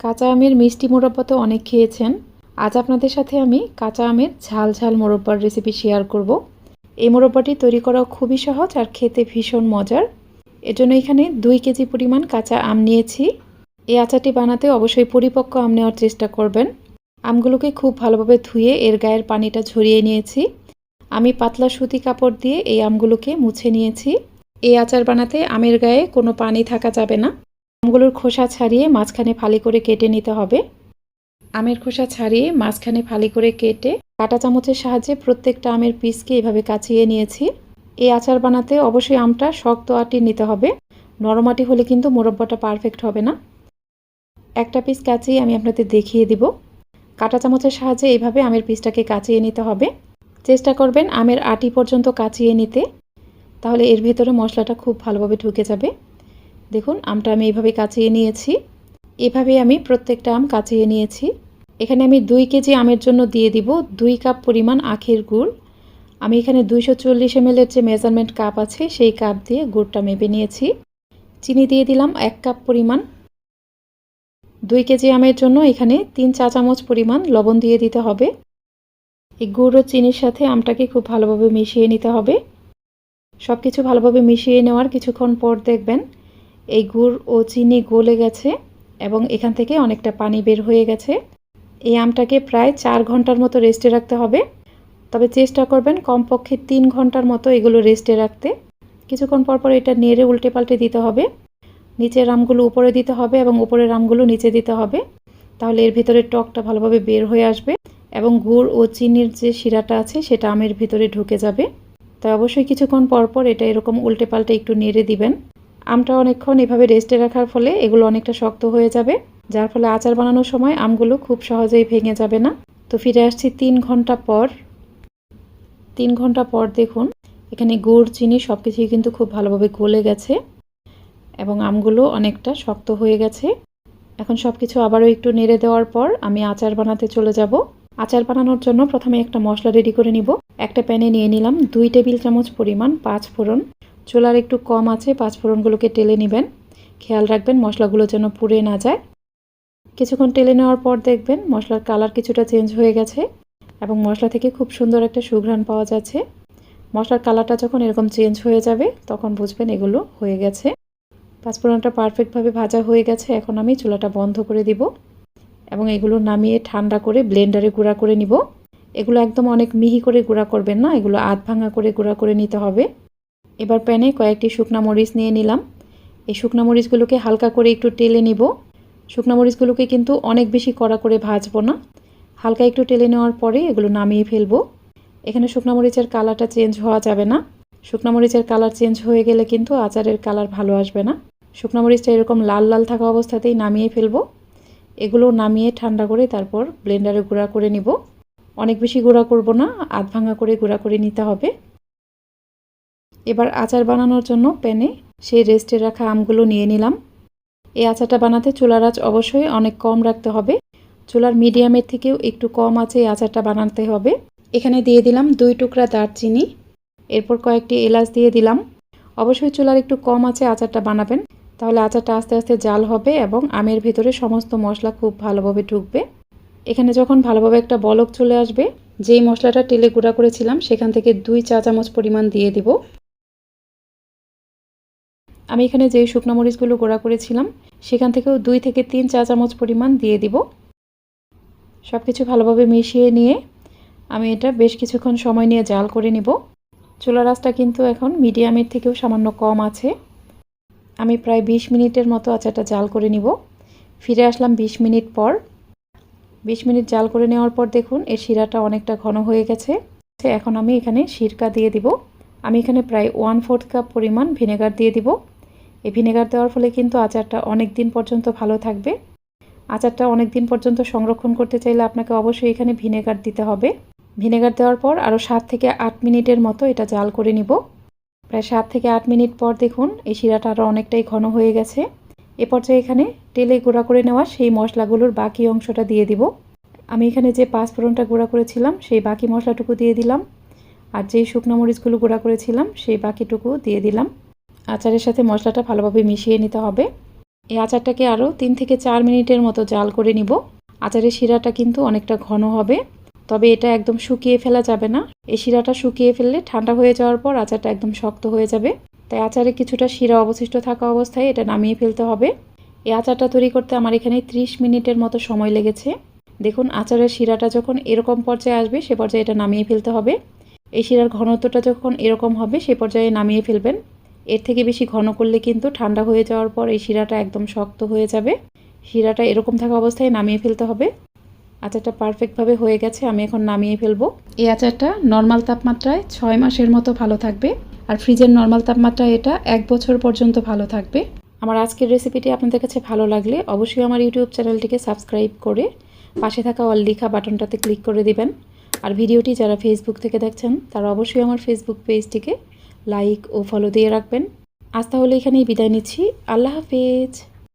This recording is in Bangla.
কাঁচা আমের মিষ্টি মোরব্বা তো অনেক খেয়েছেন। আজ আপনাদের সাথে আমি কাঁচা আমের ঝাল ঝাল মোরব্বার রেসিপি শেয়ার করব। এই মোরব্বাটি তৈরি করা খুবই সহজ আর খেতে ভীষণ মজার। এজন্য এখানে দুই কেজি পরিমাণ কাঁচা আম নিয়েছি। এই আচারটি বানাতে অবশ্যই পরিপক্ক আম নেওয়ার চেষ্টা করবেন। আমগুলোকে খুব ভালোভাবে ধুয়ে এর গায়ের পানিটা ঝরিয়ে নিয়েছি। আমি পাতলা সুতি কাপড় দিয়ে এই আমগুলোকে মুছে নিয়েছি। এই আচার বানাতে আমের গায়ে কোনো পানি থাকা যাবে না। আমগুলোর খোসা ছাড়িয়ে মাঝখানে ফালি করে কেটে নিতে হবে। আমের খোসা ছাড়িয়ে মাঝখানে ফালি করে কেটে কাঁটা চামচের সাহায্যে প্রত্যেকটা আমের পিসকে এভাবে কাচিয়ে নিয়েছি। এই আচার বানাতে অবশ্যই আমটা শক্ত আটি নিতে হবে। নরম আটি হলে কিন্তু মোরব্বাটা পারফেক্ট হবে না। একটা পিস কাচিয়ে আমি আপনাদের দেখিয়ে দিব। কাঁটা চামচের সাহায্যে এইভাবে আমের পিসটাকে কাচিয়ে নিতে হবে। চেষ্টা করবেন আমের আটি পর্যন্ত কাচিয়ে নিতে। তাহলে এর ভেতরে মশলাটা খুব ভালোভাবে ঢুকে যাবে। দেখুন, আমটা আমি এইভাবে কাচিয়ে নিয়েছি। এভাবে আমি প্রত্যেকটা আম কাচিয়ে নিয়েছি। এখানে আমি দুই কেজি আমের জন্য দিয়ে দিব দুই কাপ পরিমাণ আখের গুড়। আমি এখানে দুইশো চল্লিশ এমএলের যে মেজারমেন্ট কাপ আছে, সেই কাপ দিয়ে গুড়টা মেপে নিয়েছি। চিনি দিয়ে দিলাম এক কাপ পরিমাণ। দুই কেজি আমের জন্য এখানে তিন চা চামচ পরিমাণ লবণ দিয়ে দিতে হবে। এই গুড় ও চিনির সাথে আমটাকে খুব ভালোভাবে মিশিয়ে নিতে হবে। সব কিছু ভালোভাবে মিশিয়ে নেওয়ার কিছুক্ষণ পর দেখবেন এই গুড় ও চিনি গলে গেছে এবং এখান থেকে অনেকটা পানি বের হয়ে গেছে। এই আমটাকে প্রায় চার ঘণ্টার মতো রেস্টে রাখতে হবে। তবে চেষ্টা করবেন কমপক্ষে তিন ঘণ্টার মতো এগুলো রেস্টে রাখতে। কিছুক্ষণ পর পর এটা নেড়ে উল্টে পাল্টে দিতে হবে। নিচের আমগুলো উপরে দিতে হবে এবং উপরের আমগুলো নিচে দিতে হবে। তাহলে এর ভিতরে টকটা ভালোভাবে বের হয়ে আসবে এবং গুড় ও চিনির যে শিরাটা আছে সেটা আমের ভিতরে ঢুকে যাবে। তাই অবশ্যই কিছুক্ষণ পর পর এটা এরকম উল্টে পাল্টে একটু নেড়ে দিবেন। আমটা অনেকক্ষণ এভাবে রেস্টে রাখার ফলে এগুলো অনেকটা শক্ত হয়ে যাবে। যার ফলে আচার বানানোর সময় আমগুলো খুব সহজেই ভেঙে যাবে না। তো ফিরে আসছি তিন ঘণ্টা পর। তিন ঘণ্টা পর দেখুন, এখানে গুড়, চিনি সব কিছুই কিন্তু খুব ভালোভাবে গলে গেছে এবং আমগুলো অনেকটা শক্ত হয়ে গেছে। এখন সব কিছু আবারও একটু নেড়ে দেওয়ার পর আমি আচার বানাতে চলে যাব। আচার বানানোর জন্য প্রথমে একটা মশলা রেডি করে নিব। একটা প্যানে নিয়ে নিলাম দুই টেবিল চামচ পরিমাণ পাঁচ ফোড়ন। চুলার একটু কম আছে, পাঁচ ফোড়নগুলোকে টেলে নেবেন। খেয়াল রাখবেন মশলাগুলো যেন পুড়ে না যায়। কিছুক্ষণ টেলে নেওয়ার পর দেখবেন মশলার কালার কিছুটা চেঞ্জ হয়ে গেছে এবং মশলা থেকে খুব সুন্দর একটা সুঘ্রাণ পাওয়া যাচ্ছে। মশলার কালারটা যখন এরকম চেঞ্জ হয়ে যাবে, তখন বুঝবেন এগুলো হয়ে গেছে। পাঁচফোড়নটা পারফেক্টভাবে ভাজা হয়ে গেছে, এখন আমি চুলাটা বন্ধ করে দিব এবং এগুলো নামিয়ে ঠান্ডা করে ব্লেন্ডারে গুঁড়া করে নিব। এগুলো একদম অনেক মিহি করে গুঁড়া করবেন না, এগুলো আধ ভাঙা করে গুঁড়া করে নিতে হবে। এবার প্যানে কয়েকটি শুকনা মরিচ নিয়ে নিলাম। এই শুকনা মরিচগুলোকে হালকা করে একটু টেলে নিব। শুকনা মরিচগুলোকে কিন্তু অনেক বেশি কড়া করে ভাজবো না। হালকা একটু টেলে নেওয়ার পরে এগুলো নামিয়ে ফেলব। এখানে শুকনা মরিচের কালারটা চেঞ্জ হওয়া যাবে না। শুকনা মরিচের কালার চেঞ্জ হয়ে গেলে কিন্তু আচারের কালার ভালো আসবে না। শুকনা মরিচটা এরকম লাল লাল থাকা অবস্থাতেই নামিয়ে ফেলব। এগুলো নামিয়ে ঠান্ডা করে তারপর ব্লেন্ডারে গুঁড়া করে নিব। অনেক বেশি গুঁড়া করব না, আধ ভাঙা করে গুঁড়া করে নিতে হবে। এবার আচার বানানোর জন্য প্যানে সেই রেস্টে রাখা আমগুলো নিয়ে নিলাম। এই আচারটা বানাতে চুলার আঁচ অবশ্যই অনেক কম রাখতে হবে। চুলার মিডিয়ামের থেকেও একটু কম আছে এই আচারটা বানাতে হবে। এখানে দিয়ে দিলাম দুই টুকরা দারচিনি, এরপর কয়েকটি এলাচ দিয়ে দিলাম। অবশ্যই চুলার একটু কম আছে আচারটা বানাবেন, তাহলে আচারটা আস্তে আস্তে জাল হবে এবং আমের ভিতরে সমস্ত মশলা খুব ভালোভাবে ঢুকবে। এখানে যখন ভালোভাবে একটা বলক চলে আসবে, যেই মশলাটা টেলে গুঁড়া করেছিলাম, সেখান থেকে দুই চা চামচ পরিমাণ দিয়ে দিব। আমি এখানে যেই শুকনো মরিচগুলো গুঁড়া করেছিলাম, সেখান থেকেও দুই থেকে তিন চা চামচ পরিমাণ দিয়ে দিব। সব কিছু ভালোভাবে মিশিয়ে নিয়ে আমি এটা বেশ কিছুক্ষণ সময় নিয়ে জাল করে নিব। চুলা রাসটা কিন্তু এখন মিডিয়ামের থেকেও সামান্য কম আছে। আমি প্রায় ২০ মিনিটের মতো আচারটা জাল করে নিব। ফিরে আসলাম ২০ মিনিট পর। ২০ মিনিট জাল করে নেওয়ার পর দেখুন, এর শিরাটা অনেকটা ঘন হয়ে গেছে। এখন আমি এখানে সিরকা দিয়ে দিব। আমি এখানে প্রায় ওয়ান ফোর্থ কাপ পরিমাণ ভিনেগার দিয়ে দিব। এই ভিনেগার দেওয়ার ফলে কিন্তু আচারটা অনেক দিন পর্যন্ত ভালো থাকবে। আচারটা অনেক দিন পর্যন্ত সংরক্ষণ করতে চাইলে আপনাকে অবশ্যই এখানে ভিনেগার দিতে হবে। ভিনেগার দেওয়ার পর আরও সাত থেকে আট মিনিটের মতো এটা জাল করে নিব। প্রায় সাত থেকে আট মিনিট পর দেখুন, এই শিরাটা আরও অনেকটাই ঘন হয়ে গেছে। এ পর্যায়ে এখানে তেলে গুঁড়া করে নেওয়া সেই মশলাগুলোর বাকি অংশটা দিয়ে দিব। আমি এখানে যে পাঁচ পাঁচফোড়নটা গুঁড়া করেছিলাম, সেই বাকি মশলাটুকু দিয়ে দিলাম। আর যেই শুকনো মরিচগুলো গুঁড়া করেছিলাম, সেই বাকিটুকু দিয়ে দিলাম। আচারের সাথে মশলাটা ভালোভাবে মিশিয়ে নিতে হবে। এই আচারটাকে আরও তিন থেকে চার মিনিটের মতো জাল করে নিব। আচারের শিরাটা কিন্তু অনেকটা ঘন হবে, তবে এটা একদম শুকিয়ে ফেলা যাবে না। এই শিরাটা শুকিয়ে ফেললে ঠান্ডা হয়ে যাওয়ার পর আচারটা একদম শক্ত হয়ে যাবে। তাই আচারে কিছুটা শিরা অবশিষ্ট থাকা অবস্থায় এটা নামিয়ে ফেলতে হবে। এই আচারটা তৈরি করতে আমার এখানে 30 মিনিটের মতো সময় লেগেছে। দেখুন, আচারের শিরাটা যখন এরকম পর্যায়ে আসবে, সে পর্যায়ে এটা নামিয়ে ফেলতে হবে। এই শিরার ঘনত্বটা যখন এরকম হবে, সে পর্যায়ে নামিয়ে ফেলবেন। এর থেকে বেশি ঘন করলে কিন্তু ঠান্ডা হয়ে যাওয়ার পর এই শিরাটা একদম শক্ত হয়ে যাবে। শিরাটা এরকম থাকা অবস্থায় নামিয়ে ফেলতে হবে। আচারটা পারফেক্টভাবে হয়ে গেছে, আমি এখন নামিয়ে ফেলব। এই আচারটা নর্মাল তাপমাত্রায় ছয় মাসের মতো ভালো থাকবে আর ফ্রিজের নর্মাল তাপমাত্রায় এটা এক বছর পর্যন্ত ভালো থাকবে। আমার আজকের রেসিপিটি আপনাদের কাছে ভালো লাগলে অবশ্যই আমার ইউটিউব চ্যানেলটিকে সাবস্ক্রাইব করে পাশে থাকা অল লিখা বাটনটাতে ক্লিক করে দিবেন। আর ভিডিওটি যারা ফেসবুক থেকে দেখছেন, তারা অবশ্যই আমার ফেসবুক পেজটিকে লাইক ও ফলো দিয়ে রাখবেন। আজ তাহলে এখানেই বিদায় নিচ্ছি। আল্লাহ হাফেজ।